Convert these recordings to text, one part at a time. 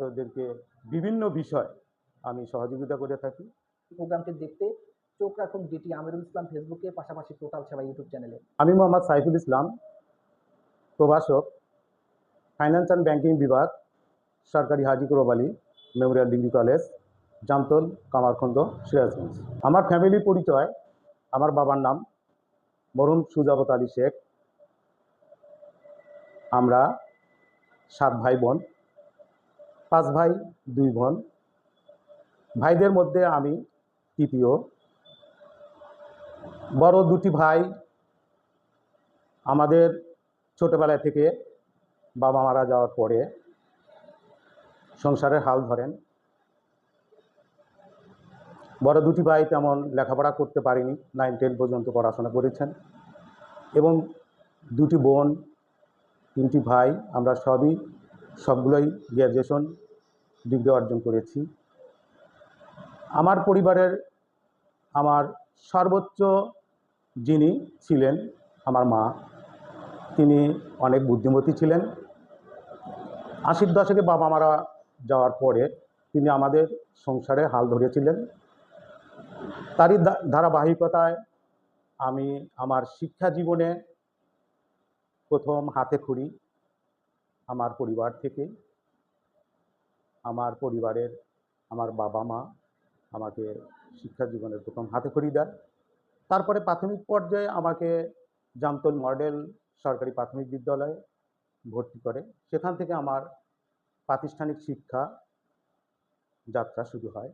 ওদেরকে বিভিন্ন বিষয় আমি সহযোগিতা করে থাকি। প্রোগ্রামটি দেখতে চোখ রাখুন ডিটি আমিরুল ইসলাম ফেসবুকে পাশাপাশি টোটাল সেবা ইউটিউব চ্যানেলে আমি মোহাম্মদ সাইফুল ইসলাম প্রভাষক ফাইন্যান্স অ্যান্ড ব্যাংকিং বিভাগ সরকারি Hajikur Ali memorial degree college Jamtal Kamarkhanda Sirajganj. আমার ফ্যামিলি পরিচয় আমার বাবার নাম মরহুম সুজাবত আলী শেখ। আমরা সাত ভাই বোন। পাঁচ ভাই, দুই বোন। ভাইদের মধ্যে আমি তৃতীয়। বড় দুটি ভাই আমাদের ছোটবেলা থেকে বাবা মারা যাওয়ার পরে সংসারের হাল ধরেন। বড় দুটি ভাই তেমন লেখাপড়া করতে পারেনি নাইন টেন পর্যন্ত পড়াশোনা করেছেন। এবং দুটি বোন, তিনটি ভাই আমরা সবই সবগুলোই গ্র্যাজুয়েশন ডিগ্রি অর্জন করেছি। আমার পরিবারের আমার সর্বোচ্চ যিনি ছিলেন, আমার মা, তিনি অনেক বুদ্ধিমতী ছিলেন। আশির দশকে বাবা মারা যাওয়ার পরে তিনি আমাদের সংসারে হাল ধরেছিলেন। তারই ধারাবাহিকতায় আমি আমার শিক্ষা জীবনে প্রথম হাতে খড়ি। আমার পরিবার থেকে, আমার পরিবারের, আমার বাবা মা আমাকে শিক্ষা জীবনের প্রথম হাতে খড়ি দেয় তারপরে প্রাথমিক পর্যায়ে আমাকে জামতল মডেল সরকারি প্রাথমিক বিদ্যালয়ে ভর্তি করে। সেখান থেকে আমার প্রাতিষ্ঠানিক শিক্ষা যাত্রা শুরু হয়।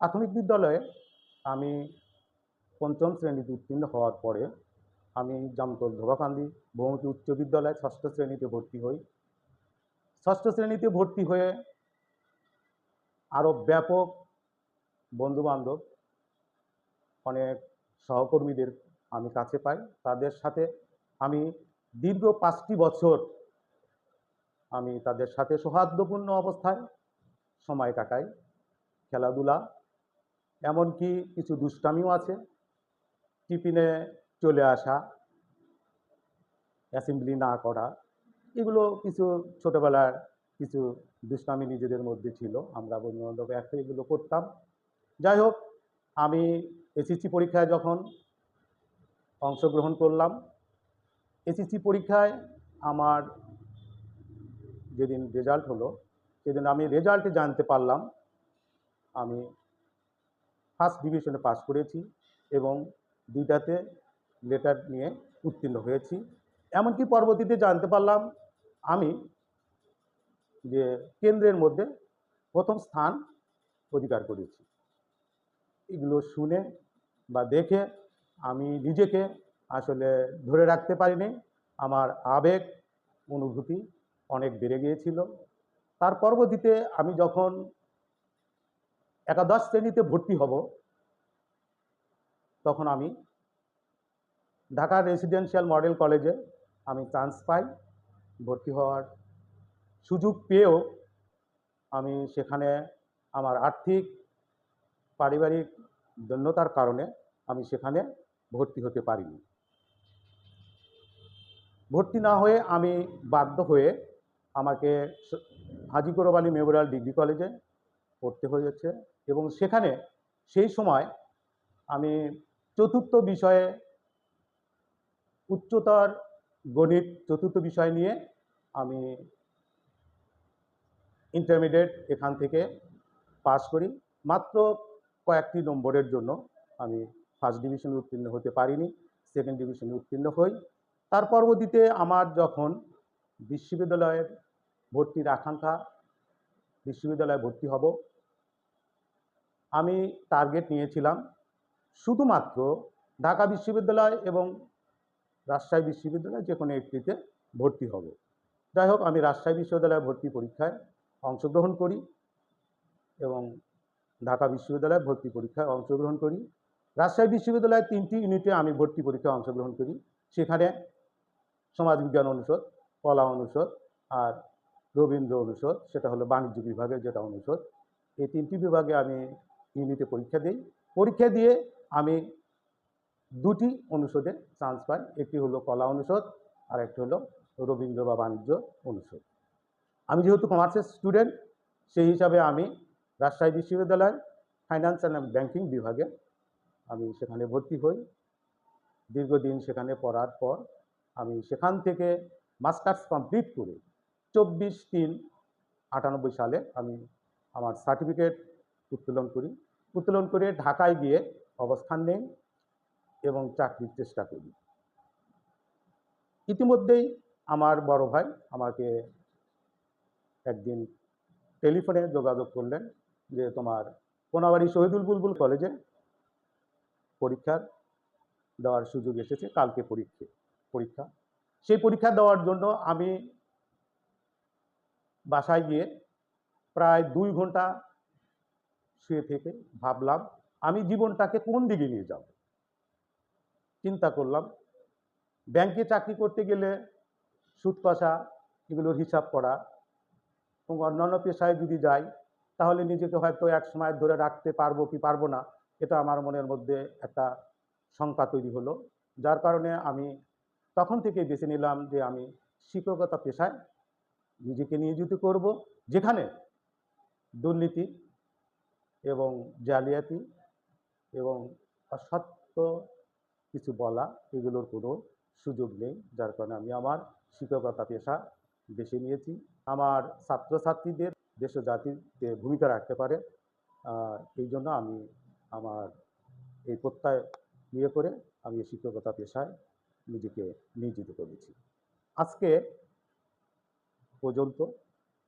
প্রাথমিক বিদ্যালয়ে আমি পঞ্চম শ্রেণীতে উত্তীর্ণ হওয়ার পরে আমি জামতল ধোবাকান্দি, বহুমুখী উচ্চ বিদ্যালয়ে ষষ্ঠ শ্রেণীতে ভর্তি হই। ষষ্ঠ শ্রেণীতে ভর্তি হয়ে আরও ব্যাপক বন্ধুবান্ধব, অনেক সহকর্মীদের আমি কাছে পাই। তাদের সাথে আমি দীর্ঘ পাঁচটি বছর আমি তাদের সাথে সৌহার্দ্যপূর্ণ অবস্থায় সময় কাটাই। খেলাধুলা, এমনকি কিছু দুষ্টামিও আছে। টিফিনে চলে আসা অ্যাসেম্বলি না করা, এগুলো কিছু ছোটোবেলার কিছু দুষ্টামি নিজেদের মধ্যে ছিল। আমরা বন্ধুবান্ধব একটা এগুলো করতাম। যাই হোক, আমি এসএসসি পরীক্ষায় যখন অংশগ্রহণ করলাম এসএসসি পরীক্ষায় আমার যেদিন রেজাল্ট হলো, সেদিন আমি রেজাল্টে জানতে পারলাম। আমি ফার্স্ট ডিভিশনে পাস করেছি এবং দুইটাতে লেটার নিয়ে উত্তীর্ণ হয়েছি। এমনকি পরবর্তীতে জানতে পারলাম আমি যে কেন্দ্রের মধ্যে প্রথম স্থান অধিকার করেছি। এগুলো শুনে বা দেখে আমি নিজেকে আসলে ধরে রাখতে পারিনি। আমার আবেগ, অনুভূতি অনেক বেড়ে গিয়েছিল। তার পরবর্তীতে আমি যখন একাদশ শ্রেণীতে ভর্তি হব, তখন আমি ঢাকা রেসিডেন্সিয়াল মডেল কলেজে আমি চান্স পাই, ভর্তি হওয়ার সুযোগ পেয়েও আমি সেখানে আমার আর্থিক, পারিবারিক দন্যতার কারণে আমি সেখানে ভর্তি হতে পারিনি। ভর্তি না হয়ে আমি বাধ্য হয়ে আমাকে স- হাজি কোরব মেমোরিয়াল ডিগ্রি কলেজে পড়তে হয়েছে এবং সেখানে সেই সময় আমি চতুর্থ বিষয়ে উচ্চতর গণিত চতুর্থ বিষয় নিয়ে আমি ইন্টারমিডিয়েট এখান থেকে পাস করি। মাত্র কয়েকটি নম্বরের জন্য আমি ফার্স্ট ডিভিশনে উত্তীর্ণ হতে পারিনি সেকেন্ড ডিভিশনে উত্তীর্ণ হই। তার পরবর্তীতে আমার যখন বিশ্ববিদ্যালয়ের ভর্তির আকাঙ্ক্ষা, বিশ্ববিদ্যালয়ে ভর্তি হব, আমি টার্গেট নিয়েছিলাম। শুধুমাত্র ঢাকা বিশ্ববিদ্যালয় এবং রাজশাহী বিশ্ববিদ্যালয় যে কোনো একটিতে ভর্তি হব। যাই হোক, আমি রাজশাহী বিশ্ববিদ্যালয়ে ভর্তি পরীক্ষায় অংশগ্রহণ করি এবং ঢাকা বিশ্ববিদ্যালয়ে ভর্তি পরীক্ষায় অংশগ্রহণ করি। রাজশাহী বিশ্ববিদ্যালয়ের তিনটি ইউনিটে আমি ভর্তি পরীক্ষায় অংশগ্রহণ করি। সেখানে সমাজবিজ্ঞান অনুষদ, কলা অনুষদ আর রবীন্দ্র অনুষদ, সেটা হলো বাণিজ্য বিভাগের যেটা অনুষদ। এই তিনটি বিভাগে আমি ইউনিটে পরীক্ষা দিই। পরীক্ষা দিয়ে আমি দুটি অনুষদে চান্স পাই একটি হলো কলা অনুষদ আর একটি হলো রবীন্দ্র বা বাণিজ্য অনুষদ। আমি যেহেতু কমার্সের স্টুডেন্ট সেই হিসাবে আমি রাজশাহী বিশ্ববিদ্যালয়ের ফাইন্যান্স অ্যান্ড ব্যাংকিং বিভাগে আমি সেখানে ভর্তি হই। দীর্ঘদিন সেখানে পড়ার পর আমি সেখান থেকে মাস্টার্স কমপ্লিট করে চব্বিশ তিন আটানব্বই সালে আমি আমার সার্টিফিকেট উত্তোলন করি। উত্তোলন করে ঢাকায় গিয়ে অবস্থান নেই। এবং চাকরির চেষ্টা করি। ইতিমধ্যেই আমার বড় ভাই আমাকে একদিন টেলিফোনে যোগাযোগ করলেন যে, তোমার কোনাবাড়ি শহীদুল বুলবুল কলেজে পরীক্ষার দেওয়ার সুযোগ এসেছে, কালকে পরীক্ষা পরীক্ষা। সেই পরীক্ষা দেওয়ার জন্য আমি বাসায় গিয়ে প্রায় দুই ঘণ্টা শুয়ে থেকে ভাবলাম, আমি জীবনটাকে কোন দিকে নিয়ে যাব? চিন্তা করলাম। ব্যাংকে চাকরি করতে গেলে সুদ কষা, এগুলোর হিসাব করা এবং অন্যান্য পেশায় যদি যাই, তাহলে নিজেকে হয়তো এক সময় ধরে রাখতে পারব কি পারব না, এটা আমার মনের মধ্যে একটা শঙ্কা তৈরি হলো। যার কারণে আমি তখন থেকে বেছে নিলাম যে আমি শিক্ষকতা পেশায় নিজেকে নিয়োজিত করব, যেখানে দুর্নীতি এবং জালিয়াতি এবং অসত্য কিছু বলা এগুলোর কোনো সুযোগ নেই, যার কারণে আমি আমার শিক্ষকতা পেশা বেছে নিয়েছি। আমার ছাত্রছাত্রীদের দেশ জাতিতে ভূমিকা রাখতে পারে। এই জন্য আমি আমার এই প্রত্যয় নিয়ে করে আমি এই শিক্ষকতা পেশায় নিজেকে নিয়োজিত করেছি। আজকে পর্যন্ত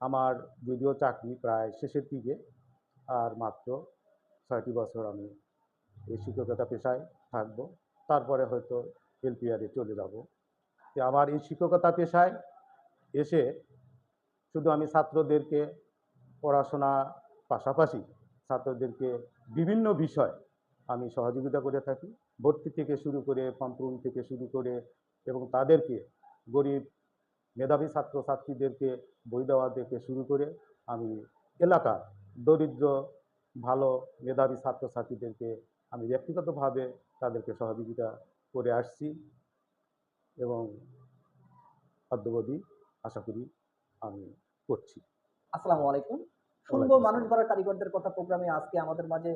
আমার যদিও চাকরি প্রায় শেষের দিকে, আর মাত্র ছয়টি বছর আমি এই শিক্ষকতা পেশায় থাকব। তারপরে হয়তো এলপিআরে চলে যাব। আমার এই শিক্ষকতা পেশায় এসে শুধু আমি ছাত্রদেরকে পড়াশোনা পাশাপাশি ছাত্রদেরকে বিভিন্ন বিষয় আমি সহযোগিতা করে থাকি। ভর্তি থেকে শুরু করে ফর্ম পূরণ থেকে শুরু করে এবং তাদেরকে গরিব মেধাবী ছাত্রছাত্রীদেরকে বই দেওয়া থেকে শুরু করে আমি এলাকার দরিদ্র, ভালো মেধাবী ছাত্রছাত্রীদেরকে আমি ব্যক্তিগতভাবে তাদেরকে সহযোগিতা করে আসছি এবং অদ্যবধি আশা করি আমি করছি। আসসালামু আলাইকুম। শুনব মানুষ। গড়ার কারিগরদের কথা প্রোগ্রামে। আজকে আমাদের মাঝে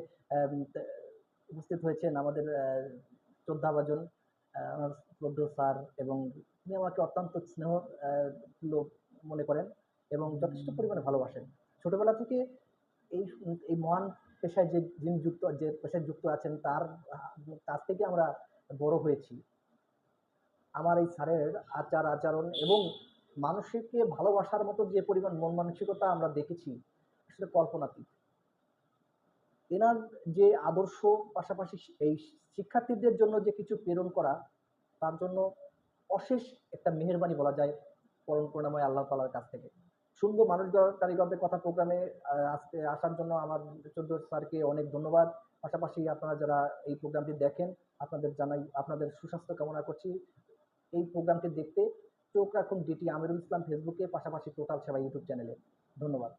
উপস্থিত হয়েছেন আমাদের শ্রদ্ধাভাজন আহ, স্যার এবং তিনি আমাকে অত্যন্ত স্নেহ লোক মনে করেন এবং যথেষ্ট পরিমাণে ভালোবাসেন। ছোটবেলা থেকে এই এই মহান পেশায় যে, যিনি যুক্ত, যে পেশায় যুক্ত আছেন, তার কাছ থেকে আমরা বড় হয়েছি। আমার এই স্যারের আচার আচরণ এবং মানুষকে ভালোবাসার মতো যে পরিমাণ মন মানসিকতা আমরা দেখেছি আসলে কল্পনাতীত। এনার যে আদর্শ পাশাপাশি এই শিক্ষার্থীদের জন্য যে কিছু প্রেরণ করা, তার জন্য অশেষ একটা মেহেরবানি বলা যায় পরম করুণাময় আল্লাহ তালার কাছ থেকে। শুনব মানুষ কারিগরদের কথা প্রোগ্রামে আজকে আসার জন্য আমার চোদ্দ স্যারকে অনেক ধন্যবাদ। পাশাপাশি আপনারা যারা এই প্রোগ্রামটি দেখেন, আপনাদের জানাই, আপনাদের সুস্বাস্থ্য কামনা করছি। এই প্রোগ্রামটি দেখতে চোখ রাখুন ডিটি আমিরুল ইসলাম ফেসবুকে পাশাপাশি টোটাল সেবা ইউটিউব চ্যানেলে ধন্যবাদ।